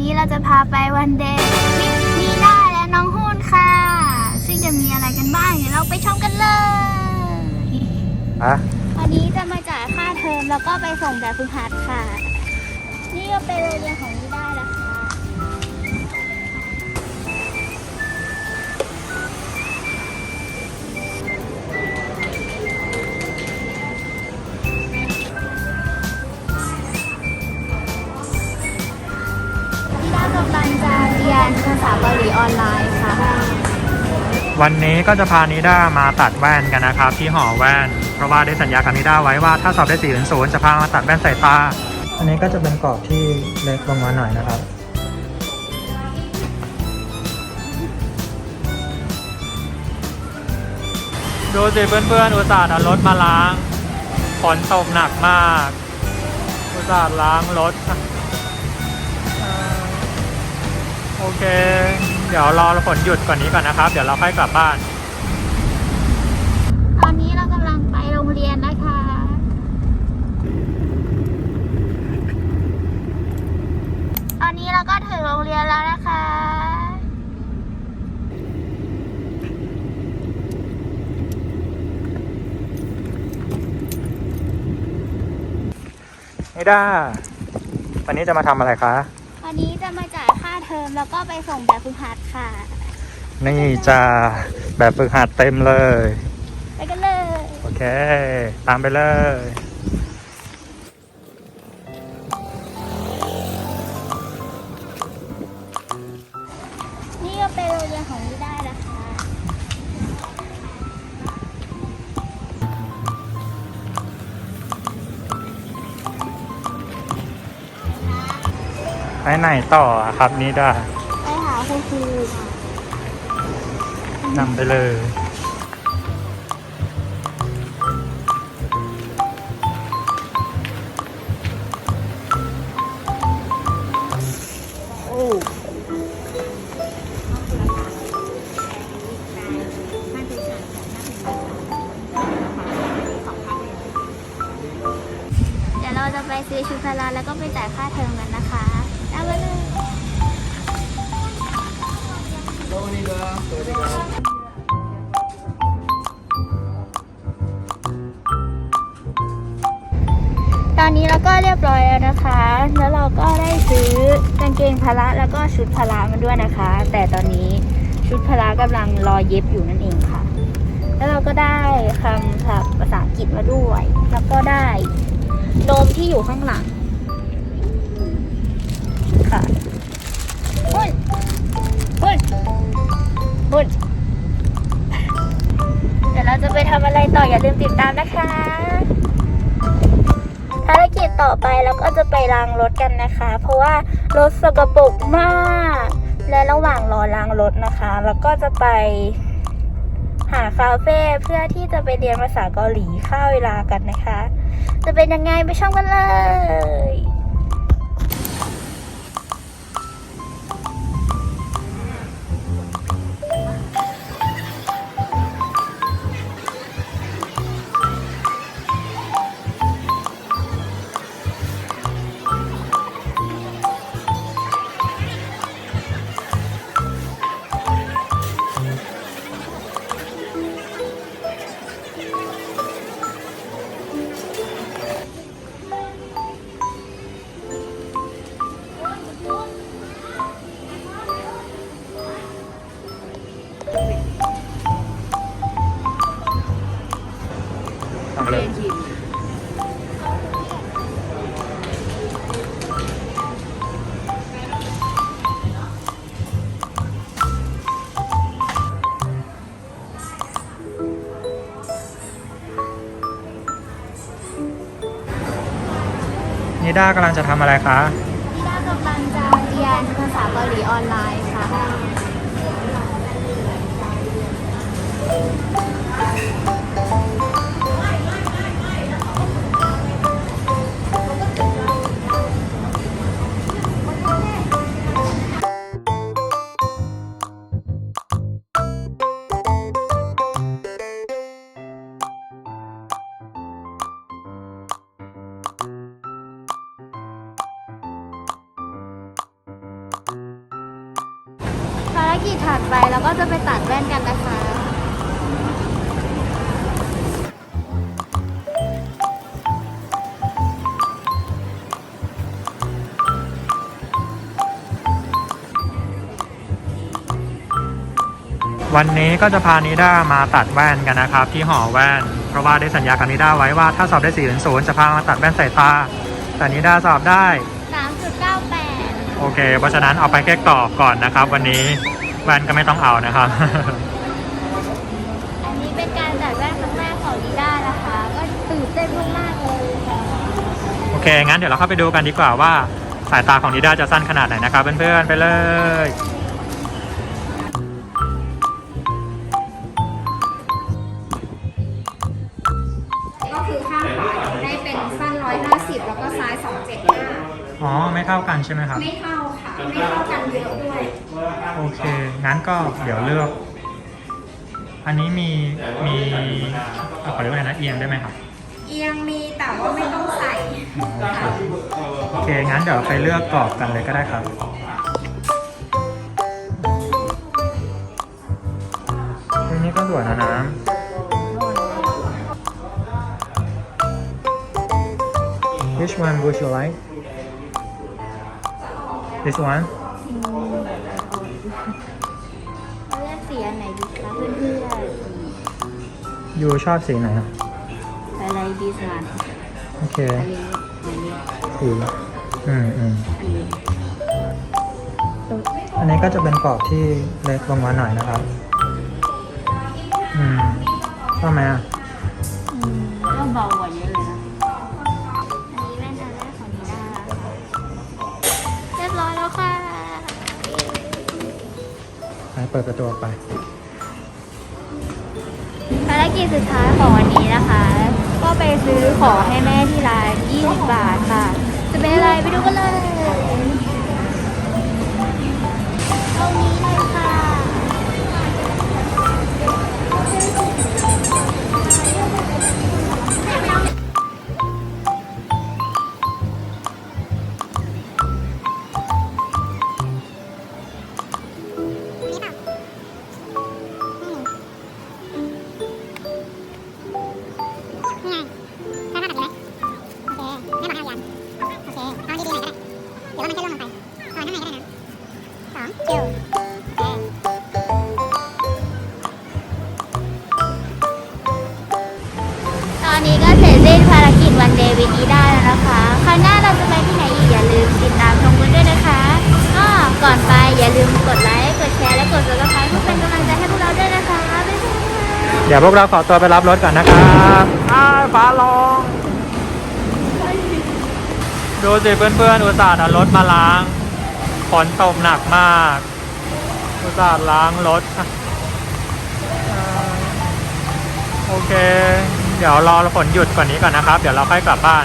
นี้เราจะพาไปวันเดย์วิทนีด้าและน้องหุ้นค่ะ ซึ่งจะมีอะไรกันบ้างเดี๋ยวเราไปชมกันเลยอะวันนี้จะมาจ่ายค่าเทอมแล้วก็ไปส่งแบบฝึกหัดค่ะ นี่ก็เป็นโรงเรียนของำลังจะเรียนภาษาเกาหลีออนไลน์ค่ะ วันนี้ก็จะพานิด้ามาตัดแว่นกันนะครับ ที่หอแว่น เพราะว่าได้สัญญากับนิด้าไว้ว่าถ้าสอบได้4ี่ถึงศูนย์จะพามาตัดแว่นสายตา อันนี้ก็จะเป็นกรอบที่เล็กลงมาหน่อยนะครับ ดูสิเพื่อนๆอุตส่าห์เอารถมาล้างฝนตกหนักมาก อุตส่าห์ล้างรถ โอเค เดี๋ยวรอฝนหยุดก่อนนี้ก่อนนะครับ เดี๋ยวเราค่อยกลับบ้าน ตอนนี้เรากำลังไปโรงเรียนนะคะ ตอนนี้เราก็ถึงโรงเรียนแล้วนะคะนิด้าวันนี้จะมาทำอะไรคะ วันนี้จะมาจ่ายค่า เทอมแล้วก็ไปส่งแบบฝึกหัดค่ะ นี่จะแบบฝึกหัดเต็มเลย ไปกันเลย โอเค ตามไปเลย ไปไหนต่ออะครับนิด้าไปหาคุณครูค่ะนำไปเลยเดี๋ยวเราจะไปซื้อชุดพละแล้วก็ไปจ่ายค่าเทอมกันนะคะ ตามมาเลยตอนนี้เราก็เรียบร้อยแล้วนะคะ แล้วเราก็ได้ซื้อกางเกงพละแล้วก็ชุดพละมาด้วยนะคะ แต่ตอนนี้ชุดพละกำลังรอเย็บอยู่นั่นเองค่ะ แล้วเราก็ได้คำภาษาอังกฤษมาด้วย แล้วก็ได้โนมที่อยู่ข้างหลัง ค่ะหุ่นหุ่นหุ่นเดี๋ยวเราจะไปทำอะไรต่ออย่าลืมติดตามนะคะภารกิจต่อไปเราก็จะไปล้างรถกันนะคะ เพราะว่ารถสกปรกมาก และระหว่างรอล้างรถนะคะเราก็จะไปหาคาเฟ่เพื่อที่จะไปเรียนภาษาเกาหลีค่าเวลากันนะคะ จะเป็นยังไงไปชมกันเลย นิด้ากำลังจะทำอะไรคะ นิด้ากำลังจะเรียนภาษาเกาหลีออนไลน์ค่ะ กิจถัดไปเราก็จะไปตัดแว่นกันนะคะวันนี้ก็จะพานิด้ามาตัดแว่นกันนะครับ ที่หอแว่น เพราะว่าได้สัญญากับนิด้าไว้ว่าถ้าสอบได้4ี่ศูนย์จะพามาตัดแว่นสายตา แต่นิด้าสอบได้ 3.98 โอเค เพราะฉะนั้นเอาไปแค่กรอบก่อนนะครับวันนี้ แว่นก็ไม่ต้องเอานะครับ อันนี้เป็นการตัดแว่นครั้งแรกของดีด้านะคะ ก็ตื่นเต้นมากๆเลยค่ะโอเค งั้นเดี๋ยวเราเข้าไปดูกันดีกว่าว่าสายตาของนิด้าจะสั้นขนาดไหนนะครับเพื่อนๆไปเลยก็คือข้างขวาได้เป็นสั้น150 แล้วก็ซ้าย 275 อ๋อไม่เท่ากันใช่ไหมครับ ไม่เท่าค่ะ ไม่เท่ากันเยอะด้วย โอเค งั้นก็เดี๋ยวเลือก อันนี้มีมีเอ่อขอเรียกว่าไงนะเอียงได้ไหมครับเอียงมีแต่ว่าไม่ต้องใส่อ๋อครับโอเคงั้นเดี๋ยวไปเลือกกรอบกันเลยก็ได้ครับ อันนี้ก็สวยนะน้ำ Which one would you like? This one? เราเลือกสีอันไหนดีคะเพื่อนยูชอบสีไหนอะๆอะไรดีสานโอเคอันนี้อันนี้สีอืมอืมอันนี้อันนี้ก็จะเป็นกรอบที่เล็กลงมาหน่อยนะครับ อืมชอบไหมอะอืมก็เบากว่าเยอะ ไปเปิดประตูออกไป ภารกิจสุดท้ายของวันนี้นะคะ ก็ไปซื้อของให้แม่ที่ร้าน20 บาทค่ะ จะเป็นอะไรไปดูกันเลย อนนี้ก็เสร็จสิ้นภารกิจวันเดย์วินีได้แล้วนะคะคราวหน้าเราจะไปที่ไหนอีกอย่าลืมติดตามชมกันด้วยนะคะ ก็ก่อนไปอย่าลืมกดไลค์ กดแชร์ และกด subscribe เพื่อเป็นกำลังใจให้พวกเราด้วยนะคะ บ๊ายบายเดี๋ยวพวกเราขอตัวไปรับรถก่อนนะครับอ้าวฟ้าลงดูสิเพื่อนๆอุตส่าห์เอารถมาล้างฝนตกหนักมากอุตส่าห์ล้างรถอะโอเค เดี๋ยวรอฝนหยุดก่อนนี้ก่อนนะครับ เดี๋ยวเราค่อยกลับบ้าน